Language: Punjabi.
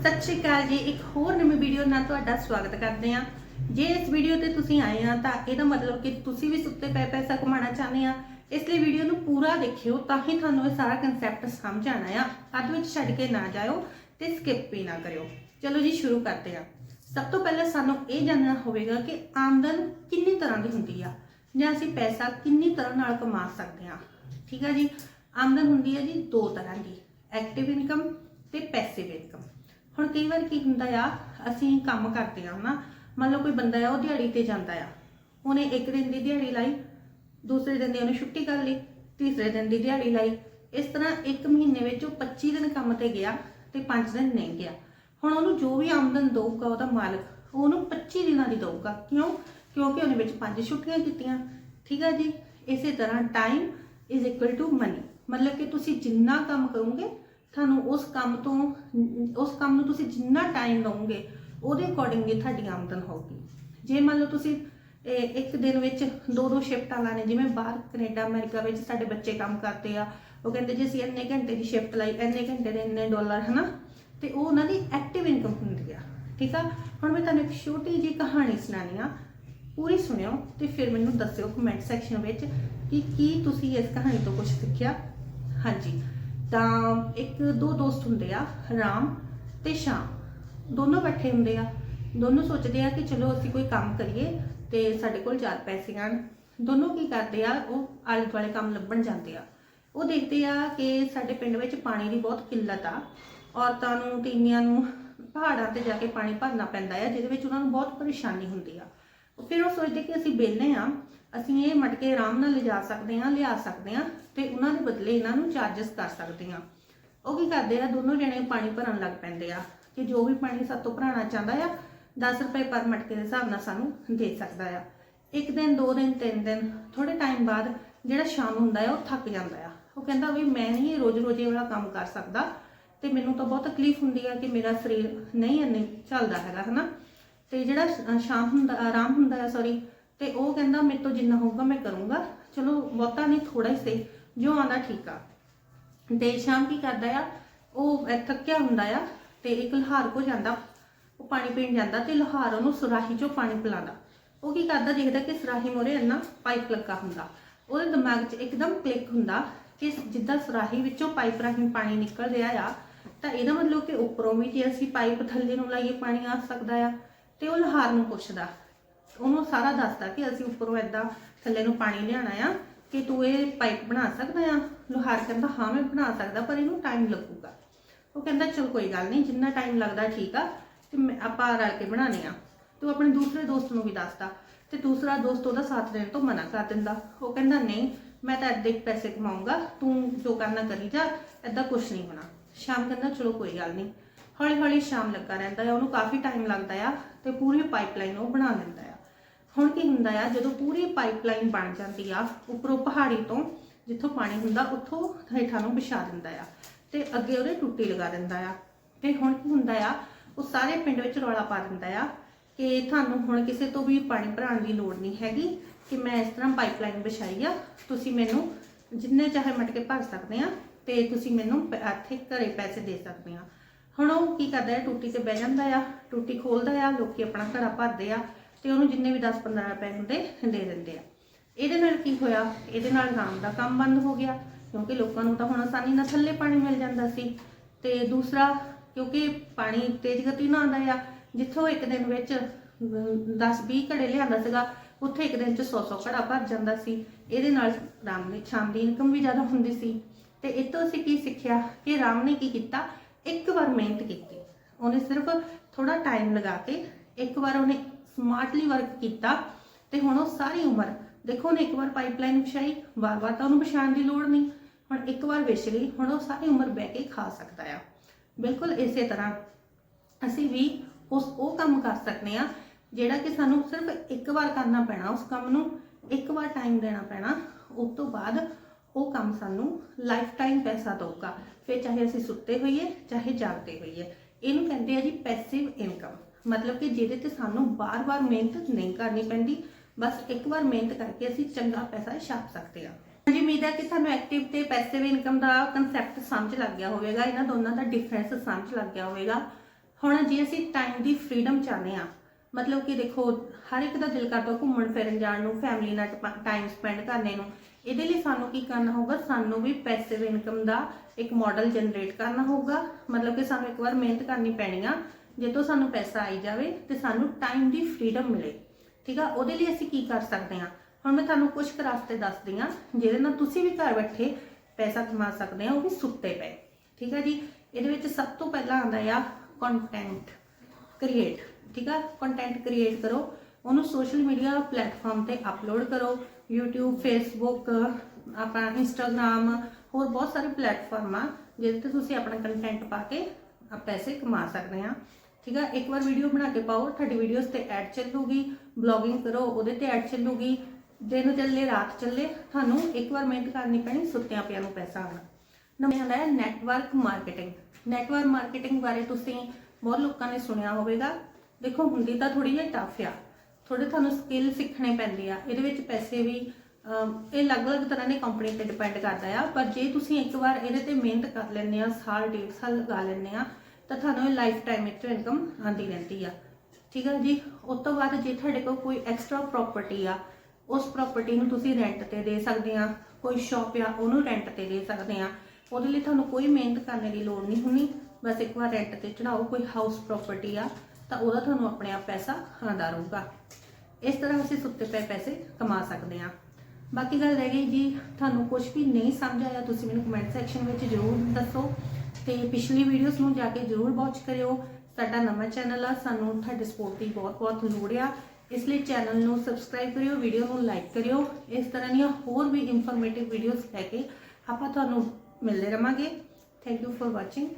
ਸਤਿ ਸ਼੍ਰੀ ਅਕਾਲ ਜੀ। ਇੱਕ ਹੋਰ ਨਵੀਂ ਵੀਡੀਓ ਨਾਲ ਤੁਹਾਡਾ ਸਵਾਗਤ ਕਰਦੇ ਹਾਂ। ਜੇ ਇਸ ਵੀਡੀਓ ਤੇ ਤੁਸੀਂ ਆਏ ਆ ਤਾਂ ਇਹਦਾ ਮਤਲਬ ਕਿ ਤੁਸੀਂ ਵੀ ਸੁੱਤੇ ਪਏ ਪੈਸਾ ਕਮਾਉਣਾ ਚਾਹੁੰਦੇ ਆ ਇਸ ਲਈ ਵੀਡੀਓ ਨੂੰ ਪੂਰਾ ਦੇਖਿਓ ਤਾਂ ਹੀ ਤੁਹਾਨੂੰ ਇਹ ਸਾਰਾ ਕਨਸੈਪਟ ਸਮਝ ਆਣਾ ਆ। ਅੱਧ ਵਿੱਚ ਛੱਡ ਕੇ ਨਾ ਜਾਇਓ ਤੇ ਸਕਿਪ ਵੀ ਨਾ ਕਰਿਓ। ਚਲੋ ਜੀ, ਸ਼ੁਰੂ ਕਰਦੇ ਆ ਸਭ ਤੋਂ ਪਹਿਲਾਂ ਸਾਨੂੰ ਇਹ ਜਾਣਨਾ ਹੋਵੇਗਾ ਕਿ ਆਮਦਨ ਕਿੰਨੀ ਤਰ੍ਹਾਂ ਦੀ ਹੁੰਦੀ ਆ ਜਾਂ ਅਸੀਂ ਪੈਸਾ ਕਿੰਨੀ ਤਰ੍ਹਾਂ ਨਾਲ ਕਮਾ ਸਕਦੇ ਆ ਠੀਕ ਆ ਜੀ? ਆਮਦਨ ਹੁੰਦੀ ਹੈ ਜੀ ਦੋ ਤਰ੍ਹਾਂ ਦੀ। ਐਕਟਿਵ ਇਨਕਮ ਤੇ ਪੈਸਿਵ ਇਨਕਮ ਹੁਣ ਕਈ ਵਾਰ ਕੀ ਹੁੰਦਾ ਆ, ਅਸੀਂ ਕੰਮ ਕਰਦੇ ਆ ਹਨਾ ਮੰਨ ਲਓ ਕੋਈ ਬੰਦਾ ਆ, ਉਹ ਦਿਹਾੜੀ ਤੇ ਜਾਂਦਾ ਆ। ਉਹਨੇ ਇੱਕ ਦਿਨ ਦੀ ਦਿਹਾੜੀ ਲਾਈ, ਦੂਸਰੇ ਦਿਨ ਦੀ ਉਹਨੇ ਛੁੱਟੀ ਕਰ ਲਈ, ਤੀਸਰੇ ਦਿਨ ਦੀ ਦਿਹਾੜੀ ਲਾਈ। ਇਸ ਤਰ੍ਹਾਂ ਇੱਕ ਮਹੀਨੇ ਵਿੱਚ ਉਹ 25 ਦਿਨ ਕੰਮ ਤੇ ਗਿਆ ਤੇ 5 ਦਿਨ ਨਹੀਂ ਗਿਆ। ਹੁਣ ਉਹਨੂੰ ਜੋ ਵੀ ਆਮਦਨ ਦਊਗਾ ਉਹਦਾ ਮਾਲਕ, ਉਹਨੂੰ 25 ਦਿਨਾਂ ਦੀ ਦਊਗਾ। ਕਿਉਂ? ਕਿਉਂਕਿ ਉਹਨੇ ਵਿੱਚ 5 ਛੁੱਟੀਆਂ ਕੀਤੀਆਂ। ਠੀਕ ਹੈ ਜੀ? ਇਸੇ ਤਰ੍ਹਾਂ time is equal to money ਮਤਲਬ ਕਿ ਤੁਸੀਂ ਜਿੰਨਾ ਕੰਮ ਕਰੋਗੇ ਤੁਹਾਨੂੰ ਉਸ ਕੰਮ ਤੋਂ, ਉਸ ਕੰਮ ਨੂੰ ਤੁਸੀਂ ਜਿੰਨਾ ਟਾਈਮ ਦਵੋਗੇ ਉਹਦੇ ਅਕੋਰਡਿੰਗਲੀ ਤੁਹਾਡੀ ਆਮਦਨ ਹੋਊਗੀ। ਜੇ ਮੰਨ ਲਓ ਤੁਸੀਂ ਇੱਕ ਦਿਨ ਵਿੱਚ ਦੋ ਦੋ ਸ਼ਿਫਟਾਂ ਲਾਣੇ ਜਿਵੇਂ ਬਾਹਰ ਕੈਨੇਡਾ, ਅਮਰੀਕਾ ਵਿੱਚ ਸਾਡੇ ਬੱਚੇ ਕੰਮ ਕਰਦੇ ਆ, ਉਹ ਕਹਿੰਦੇ ਜੀ ਅਸੀਂ ਇੰਨੇ ਘੰਟੇ ਦੀ ਸ਼ਿਫਟ ਲਾਈ, ਇੰਨੇ ਘੰਟੇ ਦੇ ਇੰਨੇ ਡਾਲਰ ਹਨਾ? ਤੇ ਉਹ ਉਹਨਾਂ ਦੀ ਐਕਟਿਵ ਇਨਕਮ ਹੁੰਦੀ ਆ, ਠੀਕ ਆ? ਹੁਣ ਮੈਂ ਤੁਹਾਨੂੰ ਇੱਕ ਛੋਟੀ ਜਿਹੀ ਕਹਾਣੀ ਸੁਣਾਣੀ ਆ, ਪੂਰੀ ਸੁਣਿਓ ਤੇ ਫਿਰ ਮੈਨੂੰ ਦੱਸਿਓ ਕਮੈਂਟ ਸੈਕਸ਼ਨ ਵਿੱਚ ਕਿ ਕੀ ਤੁਸੀਂ ਇਸ ਕਹਾਣੀ ਤੋਂ ਕੁਝ ਸਿੱਖਿਆ? ਹਾਂਜੀ। ਤਾਂ ਇੱਕ ਦੋ ਦੋਸਤ ਹੁੰਦੇ ਆ, ਰਾਮ ਤੇ ਸ਼ਾਮ। ਦੋਨੋਂ ਬੈਠੇ ਹੁੰਦੇ ਆ। ਦੋਨੋਂ ਸੋਚਦੇ ਆ ਕਿ ਚਲੋ ਅਸੀਂ ਕੋਈ ਕੰਮ ਕਰੀਏ ਤੇ ਸਾਡੇ ਕੋਲ ਚਾਰ ਪੈਸੇ ਆਣ। ਦੋਨੋਂ ਕੀ ਕਰਦੇ ਆ, ਉਹ ਆਲੇ ਦੁਆਲੇ ਕੰਮ ਲੱਭਣ ਜਾਂਦੇ ਆ। ਉਹ ਦੇਖਦੇ ਆ ਕਿ ਸਾਡੇ ਪਿੰਡ ਵਿੱਚ ਪਾਣੀ ਦੀ ਬਹੁਤ ਕਿੱਲਤ ਆ। ਔਰਤਾਂ ਨੂੰ, ਤੀਵੀਆਂ ਨੂੰ ਪਹਾੜਾਂ ਤੇ ਜਾ ਕੇ ਪਾਣੀ ਭਰਨਾ ਪੈਂਦਾ ਆ, ਜਿਹਦੇ ਵਿੱਚ ਉਹਨਾਂ ਨੂੰ ਬਹੁਤ ਪਰੇਸ਼ਾਨੀ ਹੁੰਦੀ ਆ। ਫਿਰ ਉਹ ਸੋਚਦੇ ਕਿ ਅਸੀਂ ਵਿਹਲੇ ਆ ਅਸੀਂ ਇਹ ਮਟਕੇ ਆਰਾਮ ਨਾਲ ਲਿਜਾ ਸਕਦੇ ਹਾਂ, ਲਿਆ ਸਕਦੇ ਹਾਂ ਤੇ ਉਹਨਾਂ ਦੇ ਬਦਲੇ ਇਹਨਾਂ ਨੂੰ ਚਾਰजेस ਕਰ ਸਕਦੇ ਹਾਂ। ਉਹ ਕੀ ਕਰਦੇ ਆ, ਦੋਨੋਂ ਜਣੇ ਪਾਣੀ ਭਰਨ ਲੱਗ ਪੈਂਦੇ ਆ ਕਿ ਜੋ ਵੀ ਪਾਣੀ ਸਾਤੋਂ ਭਰਾਣਾ ਚਾਹੁੰਦਾ ਆ 10 ਰੁਪਏ ਪਰ ਮਟਕੇ ਦੇ ਹਿਸਾਬ ਨਾਲ ਸਾਨੂੰ ਦੇ ਸਕਦਾ ਆ। ਇੱਕ ਦਿਨ, ਦੋ ਦਿਨ, ਤਿੰਨ ਦਿਨ ਥੋੜੇ ਟਾਈਮ ਬਾਅਦ ਜਿਹੜਾ ਸ਼ਾਮ ਹੁੰਦਾ ਆ, ਉਹ ਥੱਕ ਜਾਂਦਾ ਆ। ਉਹ ਕਹਿੰਦਾ ਵੀ ਮੈਂ ਨਹੀਂ ਰੋਜ਼-ਰੋਜ਼ ਇਹ ਵਾਲਾ ਕੰਮ ਕਰ ਸਕਦਾ ਤੇ ਮੈਨੂੰ ਤਾਂ ਬਹੁਤ ਤਕਲੀਫ ਹੁੰਦੀ ਆ ਕਿ ਮੇਰਾ ਸਰੀਰ ਨਹੀਂ ਇੰਨੇ ਚੱਲਦਾ ਹੈਗਾ, ਹਨਾ? ਤੇ ਜਿਹੜਾ ਸ਼ਾਮ ਹੁੰਦਾ, ਆਰਾਮ ਹੁੰਦਾ ਆ ਸੌਰੀ ਤੇ ਉਹ ਕਹਿੰਦਾ ਮੇਰੇ ਤੋਂ ਜਿੰਨਾ ਹੋਊਗਾ ਮੈਂ ਕਰੂੰਗਾ। ਚਲੋ, ਬਹੁਤਾ ਨਹੀਂ ਥੋੜਾ ਹੀ ਸਹੀ। ਜੋ ਆਂਦਾ ਠੀਕ ਆ। ਤੇ ਸ਼ਾਮ ਕੀ ਕਰਦਾ ਆ? ਉਹ ਥੱਕਿਆ ਹੁੰਦਾ ਆ ਤੇ ਇੱਕ ਲਹਾਰ ਕੋ ਜਾਂਦਾ। ਉਹ ਪਾਣੀ ਪੀਣ ਜਾਂਦਾ ਤੇ ਲਹਾਰ ਉਹਨੂੰ ਸੁਰਾਹੀ ਚੋਂ ਪਾਣੀ ਪਿਲਾਉਂਦਾ। ਉਹ ਕੀ ਕਰਦਾ, ਦੇਖਦਾ ਕਿ ਸੁਰਾਹੀ ਮੋਰੇ ਇੰਨਾ ਪਾਈਪ ਲੱਗਾ ਹੁੰਦਾ। ਉਹਦੇ ਦਿਮਾਗ 'ਚ ਇੱਕਦਮ ਕਲਿੱਕ ਹੁੰਦਾ ਕਿ ਜਿੱਦਾਂ ਸੁਰਾਹੀ ਵਿੱਚੋਂ ਪਾਈਪ ਰਾਹੀਂ ਪਾਣੀ ਨਿਕਲ ਰਿਹਾ ਆ, ਤਾਂ ਇਹਦਾ ਮਤਲਬ ਕਿ ਉੱਪਰੋਂ ਵੀ ਜੇ ਅਸੀਂ ਪਾਈਪ ਥੱਲੇ ਨੂੰ ਲਾਈਏ, ਪਾਣੀ ਆ ਸਕਦਾ ਆ। ਤੇ ਉਹ ਲਹਾਰ ਨੂੰ ਪੁੱਛਦਾ। ਉਹਨੂੰ ਸਾਰਾ ਦੱਸਦਾ ਕਿ ਅਸੀਂ ਉੱਪਰੋਂ ਐਦਾਂ ਥੱਲੇ ਨੂੰ ਪਾਣੀ ਲਿਆਣਾ ਆ, ਕਿ ਤੂੰ ਇਹ ਪਾਈਪ ਬਣਾ ਸਕਦਾ ਆ, ਲੋਹਾਰ ਕਹਿੰਦਾ ਹਾਂ ਮੈਂ ਬਣਾ ਸਕਦਾ, ਪਰ ਇਹਨੂੰ ਟਾਈਮ ਲੱਗੂਗਾ। ਉਹ ਕਹਿੰਦਾ, ਚਲ ਕੋਈ ਗੱਲ ਨਹੀਂ, ਜਿੰਨਾ ਟਾਈਮ ਲੱਗਦਾ ਠੀਕ ਆ, ਤੇ ਮੈਂ- ਆਪਾਂ ਰਲ ਕੇ ਬਣਾਣੇ ਆ। ਤੂੰ ਆਪਣੇ ਦੂਸਰੇ ਦੋਸਤ ਨੂੰ ਵੀ ਦੱਸਦਾ ਤੇ ਦੂਸਰਾ ਦੋਸਤ ਉਹਦਾ ਸਾਥ ਦੇਣ ਤੋਂ ਮਨਾ ਕਰ ਦਿੰਦਾ। ਉਹ ਕਹਿੰਦਾ, ਨਹੀਂ, ਮੈਂ ਤਾਂ ਏਦਾਂ ਹੀ ਪੈਸੇ ਕਮਾਊਂਗਾ, ਤੂੰ ਜੋ ਕਰਨਾ ਕਰੀ ਜਾ ਏਦਾਂ ਕੁਝ ਨਹੀਂ ਹੋਣਾ। ਸ਼ਾਮ ਕਹਿੰਦਾ, ਚਲੋ ਕੋਈ ਗੱਲ ਨਹੀਂ। ਹੌਲੀ ਹੌਲੀ ਸ਼ਾਮ ਲੱਗਾ ਰਹਿੰਦਾ ਆ, ਉਹਨੂੰ ਕਾਫੀ ਟਾਈਮ ਲੱਗਦਾ ਆ, ਤੇ ਪੂਰੀ ਪਾਈਪਲਾਈਨ ਉਹ ਬਣਾ ਲੈਂਦਾ ਆ। ਹੁਣ ਕੀ ਹੁੰਦਾ ਆ, ਜਦੋਂ ਪੂਰੀ ਪਾਈਪਲਾਈਨ ਬਣ ਜਾਂਦੀ ਆ, ਉੱਪਰੋਂ ਪਹਾੜੀ ਤੋਂ ਜਿੱਥੋਂ ਪਾਣੀ ਹੁੰਦਾ, ਉੱਥੋਂ ਹੇਠਾਂ ਨੂੰ ਵਿਛਾ ਦਿੰਦਾ ਆ ਤੇ ਅੱਗੇ ਉਹਦੇ ਟੁੱਟੀ ਲਗਾ ਦਿੰਦਾ ਆ। ਤੇ ਹੁਣ ਕੀ ਹੁੰਦਾ ਆ, ਉਹ ਸਾਰੇ ਪਿੰਡ ਵਿੱਚ ਰੌਲਾ ਪਾ ਦਿੰਦਾ ਆ ਕਿ ਤੁਹਾਨੂੰ ਹੁਣ ਕਿਸੇ ਤੋਂ ਵੀ ਪਾਣੀ ਭਰਾਉਣ ਦੀ ਲੋੜ ਨਹੀਂ ਹੈਗੀ ਕਿ ਮੈਂ ਇਸ ਤਰ੍ਹਾਂ ਪਾਈਪਲਾਈਨ ਵਿਛਾਈ ਆ, ਤੁਸੀਂ ਮੈਨੂੰ ਜਿੰਨੇ ਚਾਹੇ ਮਟਕੇ ਭਰ ਸਕਦੇ ਆ ਤੇ ਤੁਸੀਂ ਮੈਨੂੰ ਪ- ਇੱਥੇ ਘਰੇ ਪੈਸੇ ਦੇ ਸਕਦੇ ਆ। ਹੁਣ ਉਹ ਕੀ ਕਰਦਾ ਹੈ ਟੂਟੀ ਤੇ ਬਹਿ ਜਾਂਦਾ ਆ, ਟੂਟੀ ਖੋਲਦਾ ਆ, ਲੋਕੀ ਆਪਣਾ ਘੜਾ ਭਰਦੇ ਆ ਤੇ ਉਹਨੂੰ ਜਿੰਨੇ ਵੀ 10-15 ਰੁਪਏ ਹੁੰਦੇ, ਦੇ ਦਿੰਦੇ ਆ। ਇਹਦੇ ਨਾਲ ਕੀ ਹੋਇਆ? ਇਹਦੇ ਨਾਲ ਰਾਮ ਦਾ ਕੰਮ ਬੰਦ ਹੋ ਗਿਆ, ਕਿਉਂਕਿ ਲੋਕਾਂ ਨੂੰ ਤਾਂ ਹੁਣ ਆਸਾਨੀ ਨਾਲ ਥੱਲੇ ਪਾਣੀ ਮਿਲ ਜਾਂਦਾ ਸੀ। ਤੇ ਦੂਸਰਾ, ਕਿਉਂਕਿ ਪਾਣੀ ਤੇਜ਼ ਗਤੀ ਨਾਲ ਆਉਂਦਾ ਆ, ਜਿੱਥੋਂ ਇੱਕ ਦਿਨ ਵਿੱਚ 10-20 ਘੜੇ ਲਿਆਂਦਾ ਸੀਗਾ, ਉੱਥੇ ਇੱਕ ਦਿਨ ਚ 100-100 ਘੜਾ ਭਰ ਜਾਂਦਾ ਸੀ। ਇਹਦੇ ਨਾਲ ਰਾਮ ਨੇ ਸ਼ਾਮ ਦੀ ਇਨਕਮ ਵੀ ਜ਼ਿਆਦਾ ਹੁੰਦੀ ਸੀ। ਤੇ ਇਹ ਤੋਂ ਅਸੀਂ ਕੀ ਸਿੱਖਿਆ? ਕਿ ਰਾਮ ਨੇ ਕੀ ਕੀਤਾ? ਇੱਕ ਵਾਰ ਮਿਹਨਤ ਕੀਤੀ। ਉਹਨੇ ਸਿਰਫ ਥੋੜਾ ਟਾਈਮ ਲਗਾ ਕੇ ਇੱਕ ਵਾਰ ਉਹਨੇ ਸਮਾਰਟਲੀ ਵਰਕ ਕੀਤਾ ਤੇ ਹੁਣ ਉਹ ਸਾਰੀ ਉਮਰ, ਦੇਖੋ ਉਹਨੇ ਇੱਕ ਵਾਰ ਪਾਈਪਲਾਈਨ ਵਿਛਾਈ, ਵਾਰ-ਵਾਰ ਤਾਂ ਉਹਨੂੰ ਵਿਛਾਉਣ ਦੀ ਲੋੜ ਨਹੀਂ। ਹੁਣ ਇੱਕ ਵਾਰ ਵਿਛ ਗਈ, ਹੁਣ ਉਹ ਸਾਰੀ ਉਮਰ ਬਹਿ ਕੇ ਖਾ ਸਕਦਾ ਆ। ਬਿਲਕੁਲ ਇਸੇ ਤਰ੍ਹਾਂ ਅਸੀਂ ਵੀ ਉਸ ਉਹ ਕੰਮ ਕਰ ਸਕਦੇ ਆ ਜਿਹੜਾ ਕਿ ਸਾਨੂੰ ਸਿਰਫ ਇੱਕ ਵਾਰ ਕਰਨਾ ਪੈਣਾ ਉਸ ਕੰਮ ਨੂੰ, ਇੱਕ ਵਾਰ ਟਾਈਮ ਦੇਣਾ ਪੈਣਾ, ਉਸ ਤੋਂ ਬਾਅਦ ਉਹ ਕੰਮ ਸਾਨੂੰ ਲਾਈਫ ਟਾਈਮ ਪੈਸਾ ਦਊਗਾ। ਫਿਰ ਚਾਹੇ ਅਸੀਂ ਸੁੱਤੇ ਹੋਈਏ, ਚਾਹੇ ਜਾਗਦੇ ਹੋਈਏ। ਇਹਨੂੰ ਕਹਿੰਦੇ ਆ ਜੀ ਪੈਸਿਵ ਇਨਕਮ ਮਤਲਬ ਕਿ ਜਿਹਦੇ ਤੇ ਸਾਨੂੰ ਬਾਰ-ਬਾਰ ਮਿਹਨਤ ਨਹੀਂ ਕਰਨੀ ਪੈਂਦੀ, ਬਸ ਇੱਕ ਵਾਰ ਮਿਹਨਤ ਕਰਕੇ ਅਸੀਂ ਚੰਗਾ ਪੈਸਾ ਛਾਪ ਸਕਦੇ ਆ ਹਾਂਜੀ, ਉਮੀਦ ਹੈ ਕਿ ਤੁਹਾਨੂੰ ਐਕਟਿਵ ਤੇ ਪੈਸਿਵ ਇਨਕਮ ਦਾ ਕਨਸੈਪਟ ਸਮਝ ਲੱਗ ਗਿਆ ਹੋਵੇਗਾ, ਇਹਨਾਂ ਦੋਨਾਂ ਦਾ ਡਿਫਰੈਂਸ ਸਮਝ ਲੱਗ ਗਿਆ ਹੋਵੇਗਾ। ਹੁਣ ਜੇ ਅਸੀਂ ਟਾਈਮ ਦੀ ਫ੍ਰੀडम ਚਾਹੁੰਦੇ ਆ ਮਤਲਬ ਕਿ ਦੇਖੋ, ਹਰ ਇੱਕ ਦਾ ਦਿਲ ਕਰਦਾ ਘੁੰਮਣ ਫਿਰਨ ਜਾਣ ਨੂੰ ਫੈਮਿਲੀ ਨਾਲ ਟਾਈਮ ਸਪੈਂਡ ਕਰਨੇ ਨੂੰ। ਇਹਦੇ ਲਈ ਸਾਨੂੰ ਕੀ ਕਰਨਾ ਹੋਊਗਾ? ਸਾਨੂੰ ਵੀ ਪੈਸਿਵ ਇਨਕਮ ਦਾ ਇੱਕ ਮਾਡਲ ਜਨਰੇਟ ਕਰਨਾ ਹੋਊਗਾ। ਮਤਲਬ ਕਿ ਸਾਨੂੰ ਇੱਕ ਵਾਰ ਮਿਹਨਤ ਕਰਨੀ ਪੈਣੀ ਆ। ਜੇ ਤੋਂ ਸਾਨੂੰ ਪੈਸਾ ਆਈ ਜਾਵੇ ਤੇ ਸਾਨੂੰ ਟਾਈਮ ਦੀ ਫ੍ਰੀडम ਮਿਲੇ। ਠੀਕ ਆ? ਉਹਦੇ ਲਈ ਅਸੀਂ ਕੀ ਕਰ ਸਕਦੇ ਹਾਂ? ਹੁਣ ਮੈਂ ਤੁਹਾਨੂੰ ਕੁਝ ਕੁ ਰਸਤੇ ਦੱਸਦੀ ਹਾਂ, ਜਿਹਦੇ ਨਾਲ ਤੁਸੀਂ ਵੀ ਘਰ ਬੈਠੇ ਪੈਸਾ ਕਮਾ ਸਕਦੇ ਆ ਉਹ ਵੀ ਸੁੱਤੇ ਪਏ। ਠੀਕ ਆ ਜੀ? ਇਹਦੇ ਵਿੱਚ ਸਭ ਤੋਂ ਪਹਿਲਾਂ ਆਉਂਦਾ ਆ ਕੰਟੈਂਟ ਕ੍ਰੀਏਟ ਠੀਕ ਆ? ਕੰਟੈਂਟ ਕ੍ਰੀਏਟ ਕਰੋ। ਉਹਨੂੰ ਸੋਸ਼ਲ ਮੀਡੀਆ ਪਲੇਟਫਾਰਮ ਤੇ ਅਪਲੋਡ ਕਰੋ। YouTube, Facebook, ਆਪਣਾ Instagram, ਹੋਰ ਬਹੁਤ ਸਾਰੇ ਪਲੇਟਫਾਰਮ ਆ, ਜਿਹਦੇ ਤੇ ਤੁਸੀਂ ਆਪਣਾ ਕੰਟੈਂਟ ਪਾ ਕੇ ਪੈਸੇ ਕਮਾ ਸਕਦੇ ਆ ਠੀਕ ਆ? ਇੱਕ ਵਾਰ ਵੀਡੀਓ ਬਣਾ ਕੇ ਪਾਓ, ਤੁਹਾਡੀ ਵੀਡੀਓਜ਼ ਤੇ ਐਡ ਚੱਲੂਗੀ ਬਲੌਗਿੰਗ ਕਰੋ, ਉਹਦੇ ਤੇ ਐਡ ਚੱਲੂਗੀ। ਦਿਨ ਚੱਲੇ, ਰਾਤ ਚੱਲੇ, ਤੁਹਾਨੂੰ ਇੱਕ ਵਾਰ ਮਿਹਨਤ ਕਰਨੀ ਪੈਣੀ, ਸੁੱਤਿਆਂ ਪਿਆ ਨੂੰ ਪੈਸਾ ਆਉਣਾ। ਨਵੇਂ ਹੈ ਨੈਟਵਰਕ ਮਾਰਕੀਟਿੰਗ ਨੈਟਵਰਕ ਮਾਰਕੀਟਿੰਗ ਬਾਰੇ ਤੁਸੀਂ ਬਹੁਤ ਲੋਕਾਂ ਨੇ ਸੁਣਿਆ ਹੋਵੇਗਾ। ਦੇਖੋ, ਹੁੰਦੀ ਤਾਂ ਥੋੜੀ ਜਿਹੀ ਟਫ ਆ। ਥੋੜੇ ਤੁਹਾਨੂੰ ਸਕਿੱਲ ਸਿੱਖਣੇ ਪੈਂਦੇ ਆ। ਇਹਦੇ ਵਿੱਚ ਪੈਸੇ ਵੀ ਇਹ ਅਲੱਗ-ਅਲੱਗ ਤਰ੍ਹਾਂ ਦੀ ਕੰਪਨੀ ਤੇ ਡਿਪੈਂਡ ਕਰਦਾ ਆ। ਪਰ ਜੇ ਤੁਸੀਂ ਇੱਕ ਵਾਰ ਇਹਦੇ ਤੇ ਮਿਹਨਤ ਕਰ ਲੈਂਦੇ ਆ, ਸਾਲ, ਡੇਢ ਸਾਲ ਲਗਾ ਲੈਂਦੇ ਆ ਤਾਂ ਤੁਹਾਨੂੰ ਇਹ ਲਾਈਫ ਟਾਈਮ ਵਿੱਚ ਇਨਕਮ ਆਉਂਦੀ ਰਹਿੰਦੀ ਆ। ਠੀਕ ਹੈ ਜੀ? ਉਸ ਤੋਂ ਬਾਅਦ ਜੇ ਤੁਹਾਡੇ ਕੋਲ ਕੋਈ ਐਕਸਟਰਾ ਪ੍ਰਾਪਰਟੀ ਆ, ਉਸ ਪ੍ਰਾਪਰਟੀ ਨੂੰ ਤੁਸੀਂ ਰੈਂਟ ਤੇ ਦੇ ਸਕਦੇ ਆ, ਕੋਈ ਸ਼ਾਪ ਆ, ਉਹਨੂੰ ਰੈਂਟ ਤੇ ਦੇ ਸਕਦੇ ਆ। ਉਹਦੇ ਲਈ ਤੁਹਾਨੂੰ ਕੋਈ ਮਿਹਨਤ ਕਰਨ ਦੀ ਲੋੜ ਨਹੀਂ ਹੁੰਦੀ। ਬਸ ਇੱਕ ਵਾਰ ਰੈਂਟ ਤੇ ਚੜਾਓ ਕੋਈ ਹਾਊਸ ਪ੍ਰਾਪਰਟੀ ਆ, ਤਾਂ ਉਹਦਾ ਤੁਹਾਨੂੰ ਆਪਣੇ ਆਪ ਪੈਸਾ ਆਉਂਦਾ ਰਹੂਗਾ। ਇਸ ਤਰ੍ਹਾਂ ਅਸੀਂ ਸੁੱਤੇ ਪਏ ਪੈਸੇ ਕਮਾ ਸਕਦੇ ਆ। ਬਾਕੀ ਗੱਲ ਰਹਿ ਗਈ ਜੀ, ਤੁਹਾਨੂੰ ਕੁਝ ਵੀ ਨਹੀਂ ਸਮਝ ਆਇਆ, ਤੁਸੀਂ ਮੈਨੂੰ ਕਮੈਂਟ ਸੈਕਸ਼ਨ ਵਿੱਚ ਜ਼ਰੂਰ ਦੱਸੋ। ਤੇ ਪਿਛਲੀ ਵੀਡੀਓਜ਼ ਨੂੰ ਜਾ ਕੇ ਜ਼ਰੂਰ ਵਾਚ ਕਰਿਓ। ਸਾਡਾ ਨਵਾਂ ਚੈਨਲ ਆ, ਸਾਨੂੰ ਤੁਹਾਡੇ ਸਪੋਰਟ ਦੀ ਬਹੁਤ-ਬਹੁਤ ਲੋੜ ਆ। ਇਸ ਲਈ ਚੈਨਲ ਨੂੰ ਸਬਸਕ੍ਰਾਈਬ ਕਰਿਓ ਵੀਡੀਓ ਨੂੰ ਲਾਈਕ ਕਰਿਓ। ਇਸ ਤਰ੍ਹਾਂ ਦੀਆਂ ਹੋਰ ਵੀ ਇਨਫੋਰਮੇਟਿਵ ਵੀਡੀਓਜ਼ ਲੈ ਕੇ ਆਪਾਂ ਤੁਹਾਨੂੰ ਮਿਲਦੇ ਰਵਾਂਗੇ। Thank you for watching